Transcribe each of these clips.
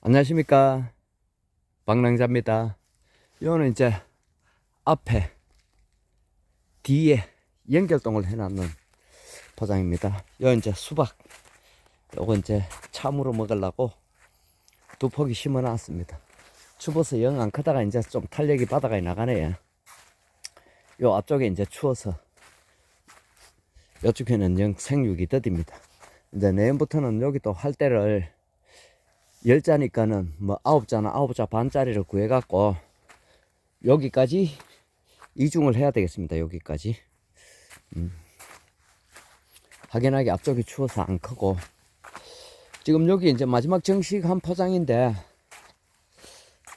안녕하십니까? 방랑자입니다. 이거는 이제 앞에 뒤에 연결동을 해놨는 포장입니다. 요 이제 수박. 요거 이제 참으로 먹으려고 두 포기 심어 놨습니다. 추워서 영 안 크다가 이제 좀 탄력이 바다가에 나가네요. 요 앞쪽에 이제 추워서 요쪽에는 영 생육이 더딥니다. 이제 내일부터는 여기 또 할대를 열 자니까는 뭐 아홉 자나 아홉 자 반짜리를 구해갖고 여기까지 이중을 해야 되겠습니다. 여기까지. 음. 확연하게 앞쪽이 추워서 안 크고 지금 여기 이제 마지막 정식한 포장인데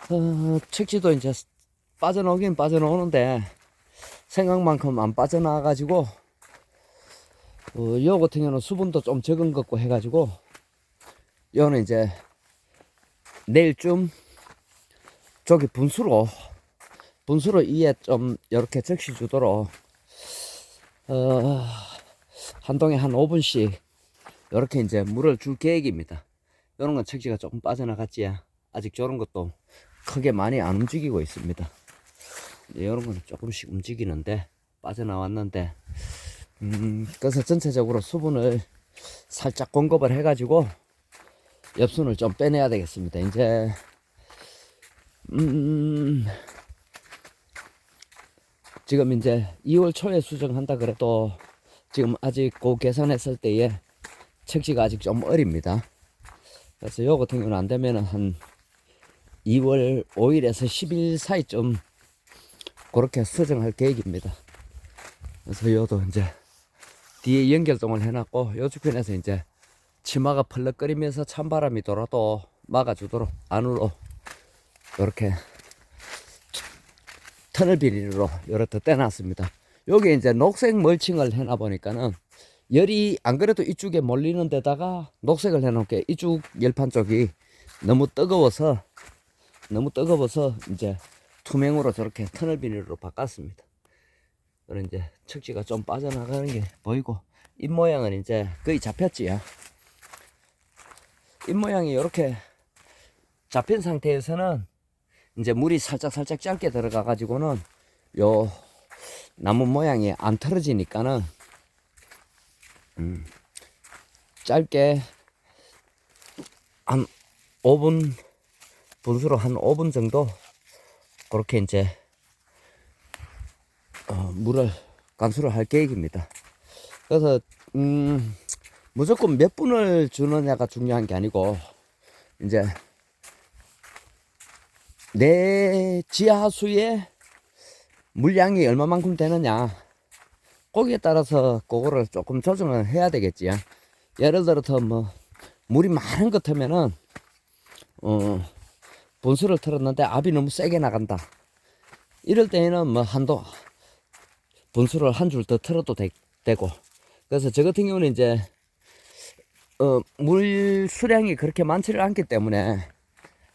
어, 책지도 이제 빠져나오긴 빠져나오는데 생각만큼 안 빠져나와 가지고 어, 요 같은 경우는 수분도 좀 적은 것 같고 해가지고 요는 이제 내일쯤 저기 분수로 분수로 이에 좀 이렇게 적시 주도록 어, 한 동에 한 5분씩 이렇게 이제 물을 줄 계획입니다. 이런 건 책지가 조금 빠져나갔지 아직 저런 것도 크게 많이 안 움직이고 있습니다. 이런 거는 조금씩 움직이는데 빠져나왔는데 음, 그래서 전체적으로 수분을 살짝 공급을 해가지고 엽순을 좀 빼내야 되겠습니다. 이제 음, 지금 이제 2월 초에 수정한다 그래도 지금 아직 그 계산했을 때에 책지가 아직 좀 어립니다. 그래서 요 같은 경우는 안 되면은 한 2월 5일에서 10일 사이쯤 그렇게 수정할 계획입니다. 그래서 요도 이제 뒤에 연결동을 해놨고 요주편에서 이제 치마가 펄럭거리면서 찬바람이 돌아도 막아주도록 안으로 이렇게 터널 비닐로 이렇게 떼놨습니다. 여기 이제 녹색 멀칭을 해놔 보니까는 열이 안 그래도 이쪽에 몰리는 데다가 녹색을 해놓게 이쪽 열판 쪽이 너무 뜨거워서 너무 뜨거워서 이제 투명으로 저렇게 터널 비닐로 바꿨습니다. 그런 이제 척지가 좀 빠져나가는 게 보이고 입 모양은 이제 거의 잡혔지요. 입 모양이 이렇게 잡힌 상태에서는 이제 물이 살짝 살짝 짧게 들어가 가지고는 요 나무 모양이 안 틀어지니까는 음, 짧게 한 5분 분수로 한 5분 정도 그렇게 이제 어, 물을 간수를 할 계획입니다. 그래서 음, 무조건 몇 분을 주느냐가 중요한 게 아니고 이제 내 지하수의 물량이 얼마만큼 되느냐 거기에 따라서 그거를 조금 조정을 해야 되겠지요. 예를 들어서 뭐 물이 많은 것 같으면은 어 분수를 틀었는데 압이 너무 세게 나간다. 이럴 때에는 뭐 한도 분수를 한 줄 더 틀어도 되, 고 그래서 저 같은 경우는 이제 어, 물 수량이 그렇게 많지를 않기 때문에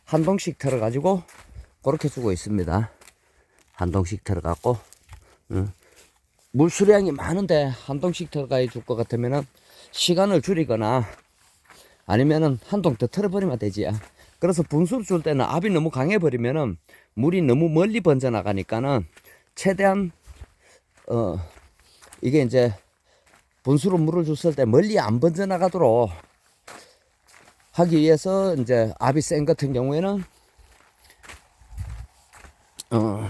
한 동씩 틀어 가지고 그렇게 주고 있습니다. 한 동씩 들어갔고 음. 물 수량이 많은데 한 동씩 들어가 줄것 같으면은 시간을 줄이거나 아니면은 한 동 더 틀어버리면 되지요. 그래서 분수를 줄 때는 압이 너무 강해 버리면은 물이 너무 멀리 번져 나가니까는 최대한 어 이게 이제 분수로 물을 줬을 때 멀리 안 번져 나가도록 하기 위해서 이제 압이 센 같은 경우에는 어,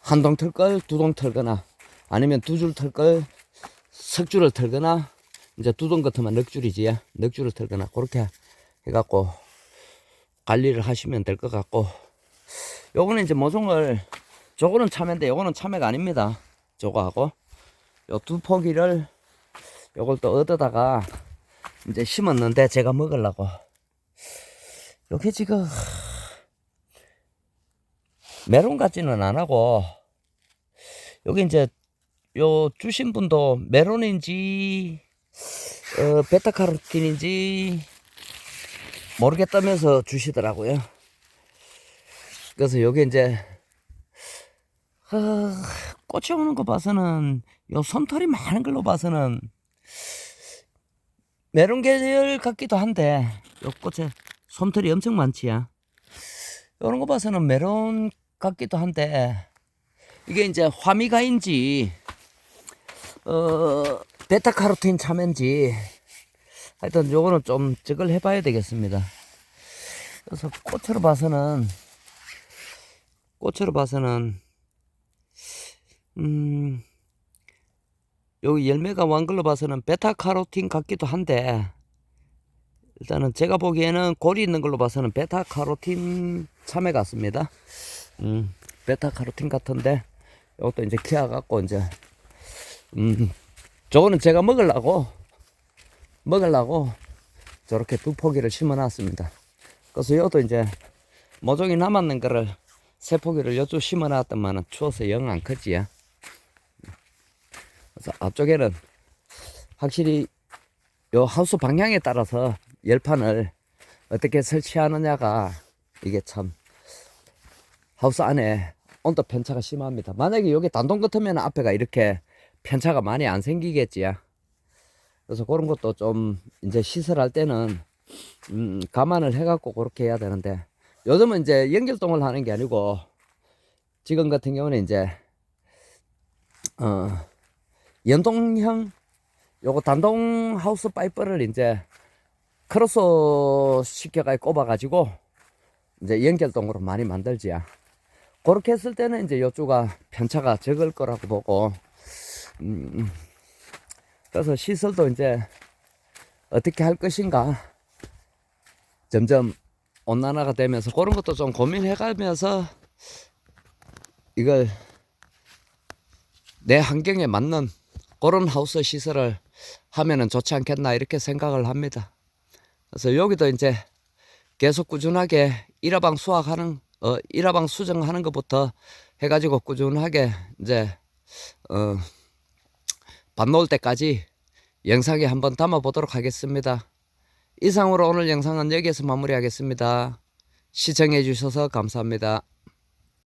한동틀걸두동 틀거나 아니면 두줄틀걸석 줄을 틀거나 이제 두 동 같으면 넉 줄이지. 넉 줄을 틀거나 그렇게 해갖고 관리를 하시면 될 것 같고. 요거는 이제 모종을 저거는 참외인데 요거는 참외가 아닙니다. 저거하고 요 두 포기를 요걸 또 얻어다가 이제 심었는데 제가 먹으려고 요게 지금 메론 같지는 안 하고 여기 이제 요 주신 분도 메론인지 어, 베타카로틴인지 모르겠다면서 주시더라고요. 그래서 여기 이제 어, 꽃이 오는 거 봐서는 요 솜털이 많은 걸로 봐서는 메론 계열 같기도 한데 요 꽃에 솜털이 엄청 많지야. 이런 거 봐서는 메론 같기도 한데 이게 이제 화미가인지 어 베타카로틴 참외인지 하여튼 요거는 좀 적을 해봐야 되겠습니다. 그래서 꽃으로 봐서는 꽃으로 봐서는 음 여기 열매가 완걸로 봐서는 베타카로틴 같기도 한데 일단은 제가 보기에는 골이 있는 걸로 봐서는 베타카로틴 참외 같습니다. 음 베타카로틴 같은데 이것도 이제 키워 갖고 이제 음 저거는 제가 먹으려고 먹으려고 저렇게 두 포기를 심어 놨습니다. 그래서 이것도 이제 모종이 남았는 거를 세 포기를 요쪽 심어 놨더만은 추워서 영 안 크지요. 그래서 앞쪽에는 확실히 요 하우스 방향에 따라서 열판을 어떻게 설치하느냐가 이게 참 하우스 안에 온도 편차가 심합니다. 만약에 여기 단동 같으면 앞에가 이렇게 편차가 많이 안 생기겠지요. 그래서 그런 것도 좀 이제 시설할 때는 음, 감안을 해갖고 그렇게 해야 되는데 요즘은 이제 연결동을 하는 게 아니고 지금 같은 경우는 이제 어 연동형 요거 단동 하우스 파이프를 이제 크로스 시켜가지고 꼽아가지고 이제 연결동으로 많이 만들지야. 그렇게 했을 때는 이제 요쪽가 편차가 적을 거라고 보고 음, 그래서 시설도 이제 어떻게 할 것인가 점점 온난화가 되면서 그런 것도 좀 고민해 가면서 이걸 내 환경에 맞는 그런 하우스 시설을 하면은 좋지 않겠나 이렇게 생각을 합니다. 그래서 여기도 이제 계속 꾸준하게 일화방 수확하는 어 일화방 수정하는 것부터 해가지고 꾸준하게 이제 어밥 놓을 때까지 영상에 한번 담아 보도록 하겠습니다. 이상으로 오늘 영상은 여기에서 마무리하겠습니다. 시청해 주셔서 감사합니다.